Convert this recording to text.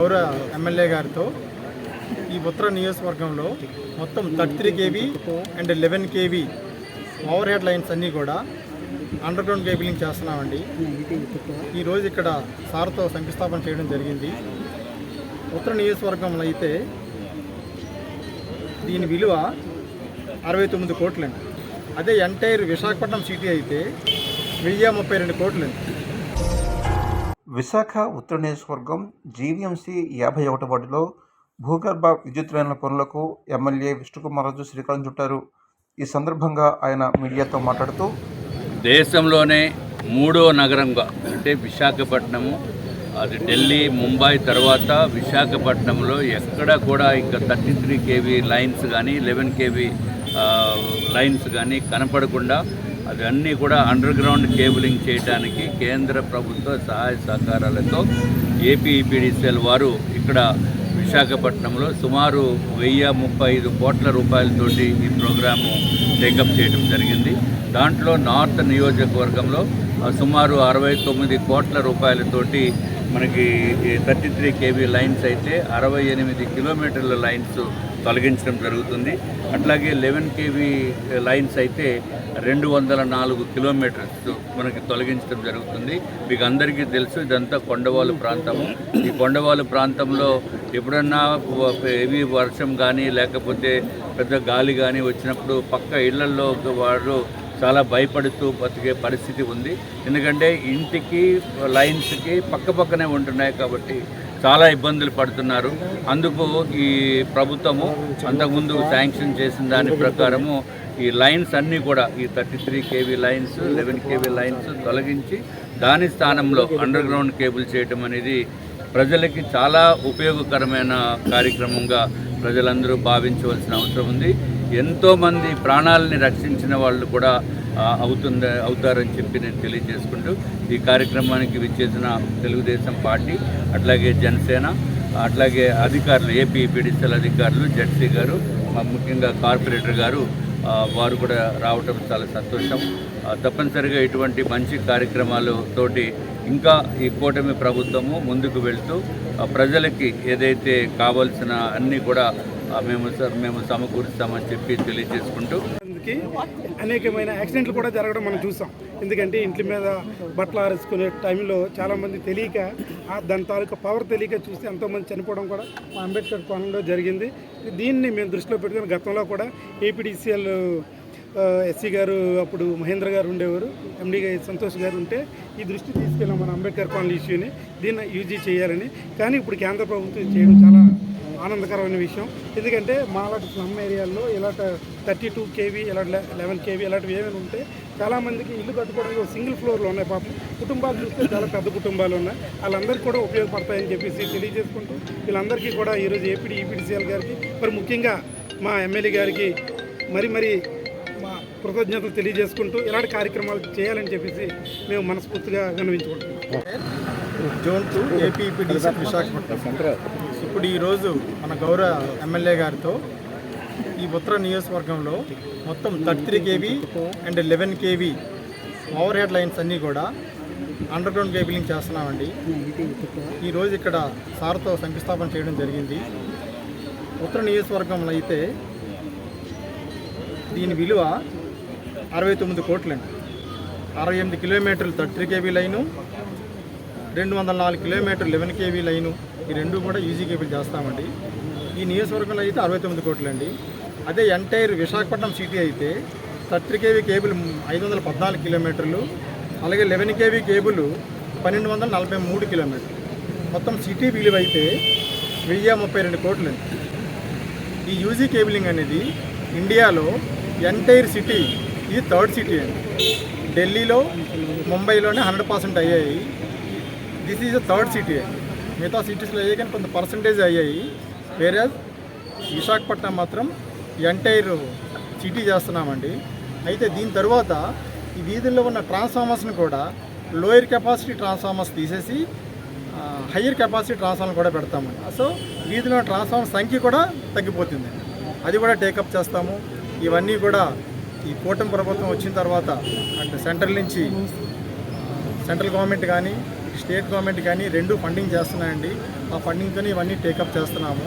గౌరవ ఎమ్మెల్యే గారితో ఈ ఉత్తర నియోజకవర్గంలో మొత్తం thirty three KV and eleven KV overhead lines అన్నీ కూడా అండర్ గ్రౌండ్ కేబులింగ్ చేస్తున్నామండి. ఈరోజు ఇక్కడ సార్తో శంకుస్థాపన చేయడం జరిగింది. ఉత్తర నియోజకవర్గంలో అయితే దీని విలువ అరవై తొమ్మిది కోట్లండి. అదే ఎంటైర్ విశాఖపట్నం సిటీ అయితే వెయ్యి ముప్పై రెండు కోట్లండి. విశాఖ ఉత్తర నియోజకవర్గం జీవీఎంసీ యాభై ఒకటి వార్డులో భూగర్భ విద్యుత్ లైన్ల పనులకు ఎమ్మెల్యే విష్ణుకుమారాజు శ్రీకారం చుట్టారు. ఈ సందర్భంగా ఆయన మీడియాతో మాట్లాడుతూ దేశంలోనే మూడో నగరంగా అంటే విశాఖపట్నము అది ఢిల్లీ ముంబై తర్వాత విశాఖపట్నంలో ఎక్కడ కూడా ఇంకా థర్టీ త్రీ కేవీ లైన్స్ కానీ లెవెన్ కేవీ లైన్స్ కానీ కనపడకుండా అవన్నీ కూడా అండర్ గ్రౌండ్ కేబులింగ్ చేయడానికి కేంద్ర ప్రభుత్వ సహాయ సహకారాలతో ఏపీఈపీడీసీఎల్ వారు ఇక్కడ విశాఖపట్నంలో సుమారు వెయ్యి ముప్పై ఐదు కోట్ల రూపాయలతోటి ఈ ప్రోగ్రాము టేకప్ చేయడం జరిగింది. దాంట్లో నార్త్ నియోజకవర్గంలో సుమారు అరవై తొమ్మిది కోట్ల రూపాయలతోటి మనకి థర్టీ త్రీ కేవీ లైన్స్ అయితే అరవై ఎనిమిది కిలోమీటర్ల లైన్స్ తొలగించడం జరుగుతుంది. అట్లాగే లెవెన్ కేవీ లైన్స్ అయితే రెండు వందల నాలుగు కిలోమీటర్స్ మనకి తొలగించడం జరుగుతుంది. మీకు అందరికీ తెలుసు ఇదంతా కొండవాలు ప్రాంతము. ఈ కొండవాలు ప్రాంతంలో ఎప్పుడన్నా హెవీ వర్షం కానీ లేకపోతే పెద్ద గాలి కానీ వచ్చినప్పుడు పక్క ఇళ్ళలో వారు చాలా భయపడుతూ బతికే పరిస్థితి ఉంది. ఎందుకంటే ఇంటికి లైన్స్కి పక్క పక్కనే ఉంటున్నాయి కాబట్టి చాలా ఇబ్బందులు పడుతున్నారు. అందుకు ఈ ప్రభుత్వము అంతకుముందు శాంక్షన్ చేసిన దాని ప్రకారము ఈ లైన్స్ అన్నీ కూడా ఈ thirty three KV lines eleven KV lines తొలగించి దాని స్థానంలో అండర్ గ్రౌండ్ కేబుల్ చేయటం అనేది ప్రజలకి చాలా ఉపయోగకరమైన కార్యక్రమంగా ప్రజలందరూ భావించవలసిన అవసరం ఉంది. ఎంతోమంది ప్రాణాలని రక్షించిన వాళ్ళు కూడా అవుతుంద అవుతారని చెప్పి నేను తెలియజేసుకుంటూ ఈ కార్యక్రమానికి విచ్చేసిన తెలుగుదేశం పార్టీ అట్లాగే జనసేన అట్లాగే అధికారులు ఏపీ పీడిసెల్ అధికారులు జడ్సీ గారు ముఖ్యంగా కార్పొరేటర్ గారు వారు కూడా రావటం చాలా సంతోషం. తప్పనిసరిగా ఇటువంటి మంచి కార్యక్రమాలతోటి ఇంకా ఈ కూటమి ప్రభుత్వము ముందుకు వెళ్తూ ప్రజలకి ఏదైతే కావాల్సిన అన్నీ కూడా మేము స- మేము సమకూరుస్తామని చెప్పి తెలియజేసుకుంటూ కి అనేకమైన యాక్సిడెంట్లు కూడా జరగడం మనం చూసాం. ఎందుకంటే ఇంటి మీద బట్టలు ఆరేసుకునే టైంలో చాలామంది తెలియక దాని తాలూకా పవర్ తెలియక చూస్తే ఎంతోమంది చనిపోవడం కూడా మా అంబేద్కర్ కోణంలో జరిగింది. దీన్ని మేము దృష్టిలో పెట్టుకుని గతంలో కూడా ఏపీడీసీఎల్ ఎస్సీ గారు అప్పుడు మహేంద్ర గారు ఉండేవారు. ఎండీ సంతోష్ గారు ఉంటే ఈ దృష్టి తీసుకెళ్ళాం మన అంబేద్కర్ కాలనీ ఇష్యూని. దీన్ని యూజీ చేయాలని. కానీ ఇప్పుడు కేంద్ర ప్రభుత్వం చేయడం చాలా ఆనందకరమైన విషయం. ఎందుకంటే మాలాంటి స్లమ్ ఏరియాల్లో ఇలాంటి థర్టీ టూ కేవీ ఇలాంటి లెవెన్ కేవీ ఇలాంటివి ఏమైనా ఉంటే చాలామందికి ఇల్లు కట్టుకోవడానికి సింగిల్ ఫ్లోర్లో ఉన్నాయి పాపం. కుటుంబాలు చూస్తే చాలా పెద్ద కుటుంబాలు ఉన్నాయి. వాళ్ళందరికీ కూడా ఉపయోగపడతాయని చెప్పేసి తెలియజేసుకుంటూ వీళ్ళందరికీ కూడా ఈరోజు ఏపీడీ ఈపీడీసీఎల్ గారికి మరి ముఖ్యంగా మా ఎమ్మెల్యే గారికి మరి మరి మా కృతజ్ఞతలు తెలియజేసుకుంటూ ఇలాంటి కార్యక్రమాలు చేయాలని చెప్పేసి మేము మనస్ఫూర్తిగా విన్నవించుకుంటున్నాం. Zone two AP Visakhapatnam. ఇప్పుడు ఈరోజు మన గౌరవ ఎమ్మెల్యే గారితో ఈ ఉత్తర నియోజకవర్గంలో మొత్తం thirty three KV and eleven KV overhead lines అన్నీ కూడా అండర్ గ్రౌండ్ కేబులింగ్ చేస్తున్నామండి. ఈరోజు ఇక్కడ సార్తో శంకుస్థాపన చేయడం జరిగింది. ఉత్తర నియోజకవర్గంలో అయితే దీని విలువ అరవై తొమ్మిది కోట్లండి. అరవై ఎనిమిది కిలోమీటర్లు థర్టీ త్రీ కేబీ లైను రెండు వందల నాలుగు కిలోమీటర్లు లెవెన్ కేవీ లైను. ఈ రెండు కూడా ఈజీ కేబుల్ చేస్తామండి. ఈ నియోజకవర్గంలో అయితే అరవై తొమ్మిది కోట్లండి. అదే ఎంటైర్ విశాఖపట్నం సిటీ అయితే థర్టీ కేవీ కేబుల్ ఐదు వందల పద్నాలుగు కిలోమీటర్లు అలాగే లెవెన్ కేవీ కేబుల్ పన్నెండు వందల నలభై మూడు కిలోమీటర్లు. మొత్తం సిటీ విలువ అయితే వెయ్యి ముప్పై రెండు కోట్లండి. ఈ యూజీ కేబులింగ్ అనేది ఇండియాలో ఎంటైర్ సిటీ ఇది థర్డ్ సిటీ అండి. ఢిల్లీలో ముంబైలోనే హండ్రెడ్ పర్సెంట్ అయ్యాయి. This is the third city మిగతా సిటీస్లో అయ్యాయి కానీ కొంత పర్సంటేజ్ అయ్యాయి వేరే విశాఖపట్నం మాత్రం ఎంటైర్ సిటీ చేస్తున్నామండి. అయితే దీని తర్వాత ఈ వీధుల్లో ఉన్న ట్రాన్స్ఫార్మర్స్ని కూడా లోయర్ కెపాసిటీ ట్రాన్స్ఫార్మర్స్ తీసేసి హయ్యర్ కెపాసిటీ ట్రాన్స్ఫార్మర్ కూడా పెడతామండి. సో వీధిలో ట్రాన్స్ఫార్మర్ సంఖ్య కూడా తగ్గిపోతుంది. అది కూడా టేకప్ చేస్తాము. ఇవన్నీ కూడా ఈ కూటమి ప్రభుత్వం వచ్చిన తర్వాత అంటే సెంట్రల్ నుంచి సెంట్రల్ గవర్నమెంట్ కానీ స్టేట్ గవర్నమెంట్ కానీ రెండు ఫండింగ్ చేస్తున్నాయండి. ఆ ఫండింగ్తో ఇవన్నీ టేకప్ చేస్తున్నాము.